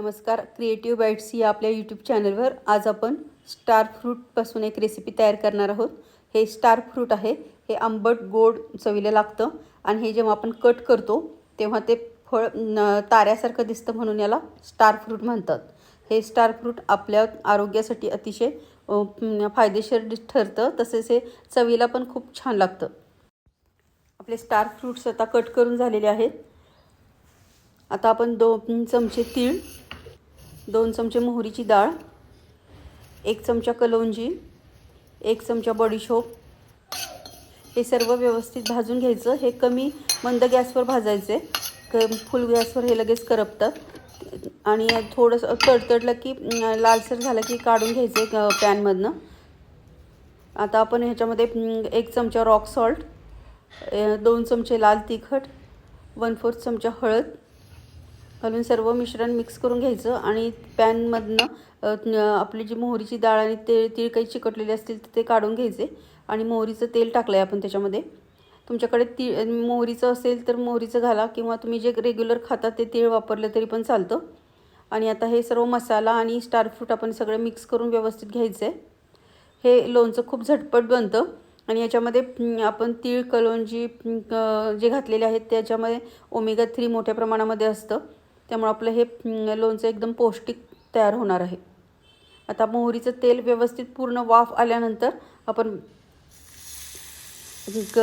नमस्कार. Creative bites या आपल्या यूट्यूब चॅनलवर आज आपण स्टार फ्रूटपासून एक रेसिपी तयार करणार आहोत. हे स्टार फ्रूट आहे. हे आंबट गोड चवीला लागतं आणि हे जेव्हा आपण कट करतो तेव्हा ते फळ ताऱ्यासारखं दिसतं म्हणून याला स्टार फ्रूट म्हणतात. हे स्टार फ्रूट आपल्या आरोग्यासाठी अतिशय फायदेशीर ठरतं. तसेच हे चवीला पण खूप छान लागतं. आपले स्टार फ्रूट्स आता कट करून झालेले आहेत. आता आपण दोन चमचे तीळ दोन चमचे मोहरीची डाळ एक चमचा कलौंजी एक चमचा बडीशोप हे सर्व व्यवस्थित भाजून घ्यायचं. हे कमी मंद गॅसवर भाजायचे. क फुल गॅसवर हे लगेच करपतात. आणि थोडंसं तडतडलं की लालसर झालं की काढून घ्यायचे पॅनमधनं. आता आपण ह्याच्यामध्ये एक चमचा रॉक सॉल्ट दोन चमचे लाल तिखट वन फोर्थ चमचा हळद घालून सर्व मिश्रण मिक्स करून घ्यायचं आणि पॅनमधनं आपली जी मोहरीची डाळ आणि ते तीळ काही चिकटलेले असतील तर ते काढून घ्यायचे आणि मोहरीचं तेल टाकलं आहे आपण त्याच्यामध्ये. तुमच्याकडे ती मोहरीचं असेल तर मोहरीचं घाला किंवा तुम्ही जे रेग्युलर खाता ते तीळ वापरलं तरी पण चालतं. आणि आता हे सर्व मसाला आणि स्टार फ्रूट आपण सगळं मिक्स करून व्यवस्थित घ्यायचं आहे हे लोणचं खूप झटपट बनतं आणि याच्यामध्ये आपण तीळ कलोंजी जे घातलेले आहेत त्याच्यामध्ये ओमेगा थ्री मोठ्या प्रमाणामध्ये असतं. त्यामुळे आपलं हे लोणचं एकदम पौष्टिक तयार होणार आहे. आता मोहरीचं तेल व्यवस्थित पूर्ण वाफ आल्यानंतर आपण ग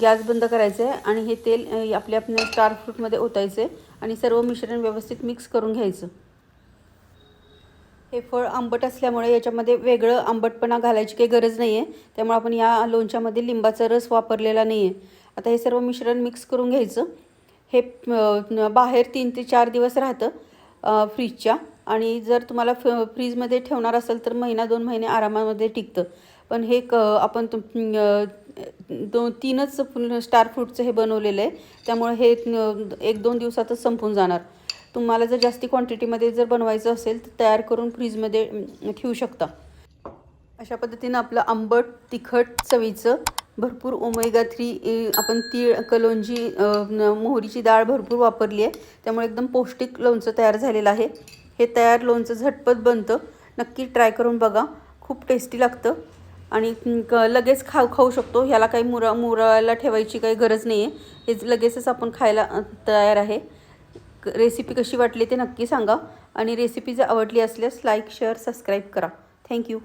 गॅस बंद करायचं आहे आणि हे तेल आपल्या आपल्या स्टार फ्रूटमध्ये ओतायचे आणि सर्व मिश्रण व्यवस्थित मिक्स करून घ्यायचं. हे फळ आंबट असल्यामुळे याच्यामध्ये वेगळं आंबटपणा घालायची काही गरज नाही आहे त्यामुळे आपण या लोणच्यामध्ये लिंबाचा रस वापरलेला नाही आहे आता हे सर्व मिश्रण मिक्स करून घ्यायचं. हे बाहेर तीन ते चार दिवस राहतं फ्रीजच्या. आणि जर तुम्हाला फ फ्रीजमध्ये ठेवणार असेल तर महिना दोन महिने आरामामध्ये टिकतं. पण हे क आपण तुम दोन तीनच स्टार फ्रूटचं हे बनवलेलं आहे. त्यामुळे हे एक दोन दिवसातच संपून जाणार. तुम्हाला जर जास्ती क्वांटिटीमध्ये जर बनवायचं असेल तर तयार करून फ्रीजमध्ये ठेवू शकता. अशा पद्धतीनं आपलं आंबट तिखट चवीचं भरपूर ओमेगा थ्री आपण तीळ कलोंजी मोहरीची डाळ भरपूर वापरली आहे. त्यामुळे एकदम पौष्टिक लोणचं तयार झालेलं आहे. हे तयार लोणचं झटपट बनतं. नक्की ट्राय करून बघा. खूप टेस्टी लागतं. आणि क लगेच खाऊ खाऊ शकतो. ह्याला काही मुरा मुरायला ठेवायची काही गरज नाही आहे हे लगेचच आपण खायला तयार आहे. रेसिपी कशी वाटली ते नक्की सांगा. आणि रेसिपी जर आवडली असल्यास लाईक शेअर सबस्क्राईब करा. Thank you